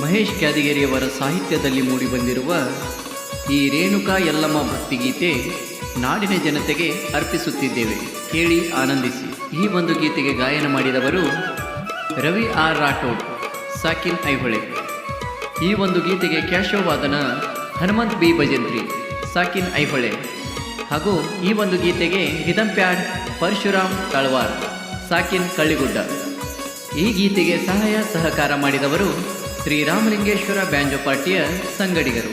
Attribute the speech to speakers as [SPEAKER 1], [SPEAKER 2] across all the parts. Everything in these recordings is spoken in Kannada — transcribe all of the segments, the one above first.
[SPEAKER 1] ಮಹೇಶ್ ಕ್ಯಾದಿಗೇರಿಯವರ ಸಾಹಿತ್ಯದಲ್ಲಿ ಮೂಡಿಬಂದಿರುವ ಈ ರೇಣುಕಾ ಯಲ್ಲಮ್ಮ ಭಕ್ತಿಗೀತೆ ನಾಡಿನ ಜನತೆಗೆ ಅರ್ಪಿಸುತ್ತಿದ್ದೇವೆ. ಕೇಳಿ ಆನಂದಿಸಿ. ಈ ಒಂದು ಗೀತೆಗೆ ಗಾಯನ ಮಾಡಿದವರು ರವಿ ಆರ್ ರಾಠೋಡ್, ಸಾಕಿನ್ ಐಹೊಳೆ. ಈ ಒಂದು ಗೀತೆಗೆ ಕ್ಯಾಶೋವಾದನ ಹನುಮಂತ್ ಬಿ ಭಜಂತ್ರಿ, ಸಾಕಿನ್ ಐಹೊಳೆ. ಹಾಗೂ ಈ ಒಂದು ಗೀತೆಗೆ ಹಿದಂಪ್ಯಾಡ್ ಪ್ಯಾಡ್ ಪರಶುರಾಮ್ ತಳವಾರ್, ಸಾಕಿನ್ ಕಳ್ಳಿಗುಡ್ಡ. ಈ ಗೀತೆಗೆ ಸಹಾಯ ಸಹಕಾರ ಮಾಡಿದವರು ಶ್ರೀರಾಮಲಿಂಗೇಶ್ವರ ಬ್ಯಾಂಜೋ ಪಾರ್ಟಿಯ ಸಂಗಡಿಗರು.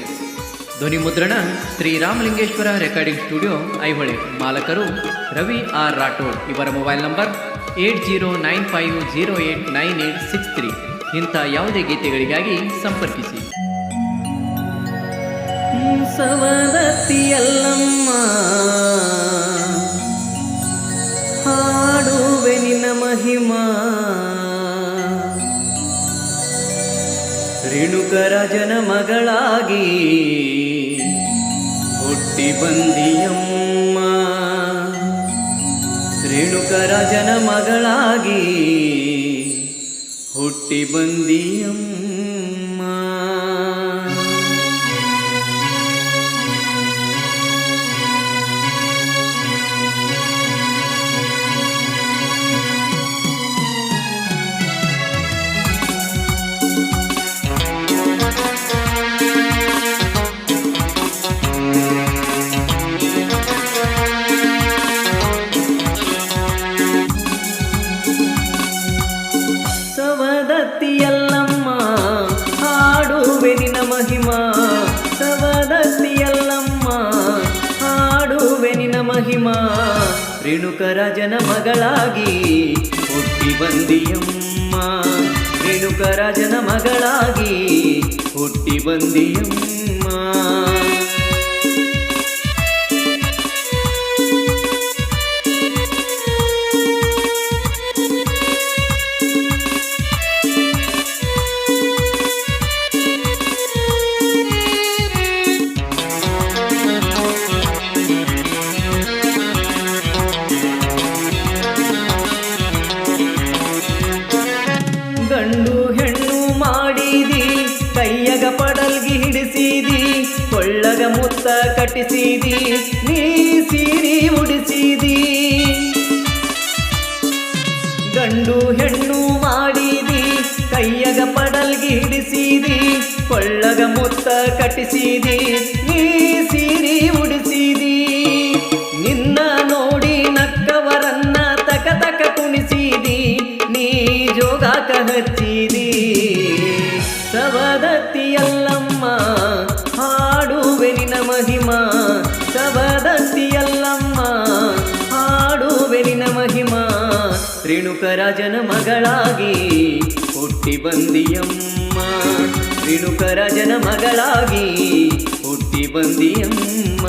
[SPEAKER 1] ಧ್ವನಿ ಮುದ್ರಣ ಶ್ರೀರಾಮಲಿಂಗೇಶ್ವರ ರೆಕಾರ್ಡಿಂಗ್ ಸ್ಟುಡಿಯೋ ಐಹೊಳೆ. ಮಾಲಕರು ರವಿ ಆರ್ ರಾಠೋಡ್. ಇವರ mobile number eight zero nine five zero eight nine eight six three. ಇಂಥ ಯಾವುದೇ ಗೀತೆಗಳಿಗಾಗಿ ಸಂಪರ್ಕಿಸಿ. ಹಾಡುವೆ ನಿನ್ನ ರೇಣುಕರಾಜನ ಮಗಳಾಗಿ ಹುಟ್ಟಿ ಬಂದಿಯಮ್ಮ. ರೇಣುಕರಾಜನ ಮಗಳಾಗಿ ಹುಟ್ಟಿ ಬಂದಿಯಮ್ಮ. ಮಹಿಮಾ. ರೇಣುಕರಾಜನ ಮಗಳಾಗಿ ಹುಟ್ಟಿ ಬಂದಿಯಮ್ಮ. ರೇಣುಕರಾಜನ ಮಗಳಾಗಿ ಹುಟ್ಟಿ ಬಂದಿಯಮ್ಮ. ಮುತ್ತ ಕಟ್ಟಿಸಿದಿ, ನೀ ಸೀರಿ ಉಡಿಸಿದಿ. ಗಂಡು ಹೆಣ್ಣು ಮಾಡಿದಿ, ಕೈಯಗ ಪಡಲ್ಗಿ ಹಿಡಿಸಿದಿ, ಕೊಳ್ಳಗ ಮುತ್ತ ಕಟ್ಟಿಸಿದಿ, ನೀ ರೇಣುಕರಾಜನ ಮಗಳಾಗಿ ಹುಟ್ಟಿ ಬಂದಿಯಮ್ಮ. ರೇಣುಕರಾಜನ ಮಗಳಾಗಿ ಹುಟ್ಟಿ ಬಂದಿಯಮ್ಮ.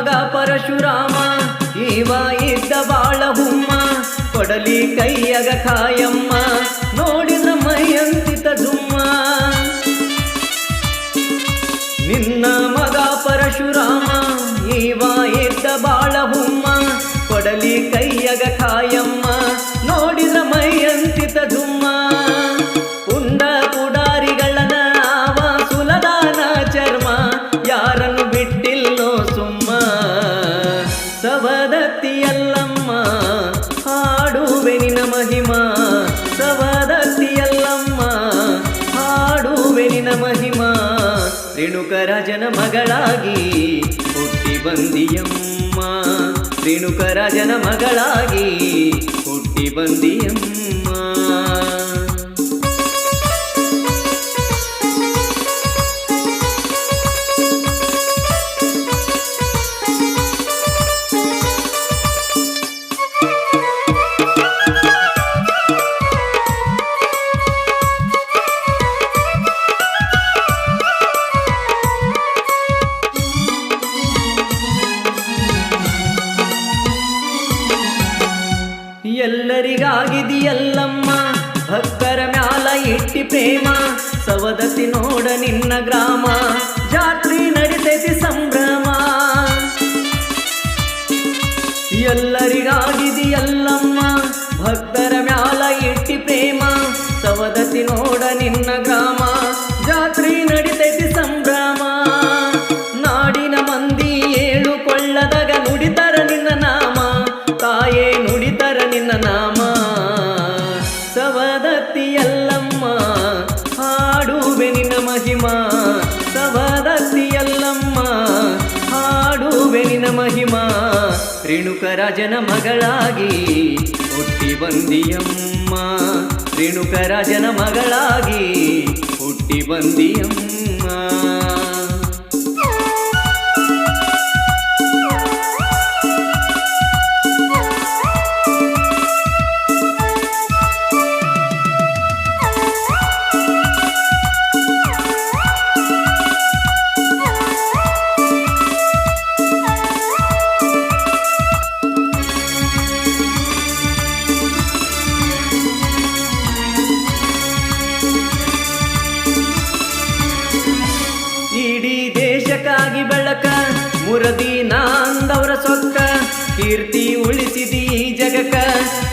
[SPEAKER 1] ಮಗ ಪರಶುರಾಮ ಇವ ಇದ್ದ ಬಾಳ ಹುಮ್ಮ, ಕೊಡಲಿ ಕೈಯಗ ಕಾಯಮ್ಮ ನೋಡಿದ್ರ ಮೈಯಂತಿತ ದುಮ್ಮ. ನಿನ್ನ ಮಗ ಪರಶುರಾಮ ಇವ ಇದ್ದ ಬಾಳ ಹುಮ್ಮ, ಕೊಡಲಿ ಕೈಯಗ ಕಾಯಮ್ಮ ನೋಡಿದ್ರ ಮೈಯಂತಿತ ಜುಮ್ಮ ನಿನ್ನ ಮಹಿಮಾ ರೇಣುಕರಾಜನ ಮಗಳಾಗಿ ಹುಟ್ಟಿ ಬಂದಿಯಮ್ಮ. ರೇಣುಕರಾಜನ ಮಗಳಾಗಿ ಹುಟ್ಟಿ ಬಂದಿಯಮ್ಮ.
[SPEAKER 2] ಇಟ್ಟಿ ಪ್ರೇಮ ಸವದತಿ ನೋಡ ನಿನ್ನ ಗ್ರಾಮ, ಜಾತ್ರೆ ನಡಿತೈತಿ ಸಂಭ್ರಮ. ಎಲ್ಲರಿಗಾಗಿದೆಯಲ್ಲಮ್ಮ ಭಕ್ತರ ಮ್ಯಾಲ ಇಟ್ಟಿ ಪ್ರೇಮ ಸವದತಿ ನೋಡ ನಿನ್ನ ಗ್ರಾಮ, ಜಾತ್ರೆ ನಡಿತೈತಿ ಸಂಭ್ರಮ. ನಾಡಿನ ಮಂದಿ ಏಳು ನುಡಿತರ ನಿನ್ನ ನಾಮ, ತಾಯೇ ನುಡಿತರ ನಿನ್ನ ನಾಮ. ರೇಣುಕರಾಜನ ಮಗಳಾಗಿ ಹುಟ್ಟಿ ಬಂದಿಯಮ್ಮ. ರೇಣುಕರಾಜನ ಮಗಳಾಗಿ ಹುಟ್ಟಿ ಬಂದಿಯಮ್ಮ. ಕೀರ್ತಿ ಉಳಿಸಿದಿ ಜಗಕ.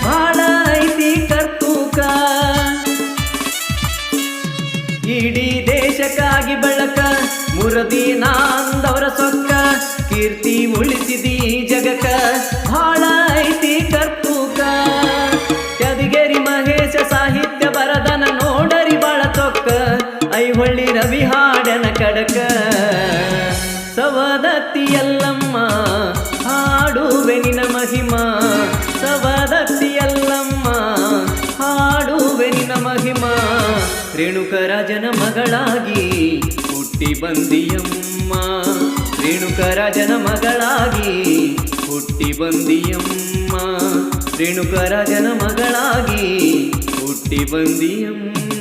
[SPEAKER 2] ಬಾಳ ಐತಿ ಕರ್ತೂಕ. ಇಡೀ ದೇಶಕ್ಕಾಗಿ ಬೆಳಕ ಮುರದಿ ನಾಂದವರ ಸೊಕ್ಕ. ಕೀರ್ತಿ ಉಳಿಸಿದಿ ಈ ಸವದತ್ತಿ ಎಲ್ಲಮ್ಮ ಹಾಡುವೆ ನಿನ ಮಹಿಮಾ. ಸವದತ್ತಿ ಎಲ್ಲಮ್ಮ ಹಾಡುವೆ ನಿನ ಮಹಿಮಾ. ರೇಣುಕರಾಜನ ಮಗಳಾಗಿ ಹುಟ್ಟಿ ಬಂದಿಯಮ್ಮ. ರೇಣುಕರಾಜನ ಮಗಳಾಗಿ ಹುಟ್ಟಿ ಬಂದಿಯಮ್ಮ. ರೇಣುಕರಾಜನ ಮಗಳಾಗಿ ಹುಟ್ಟಿ ಬಂದಿಯಮ್ಮ.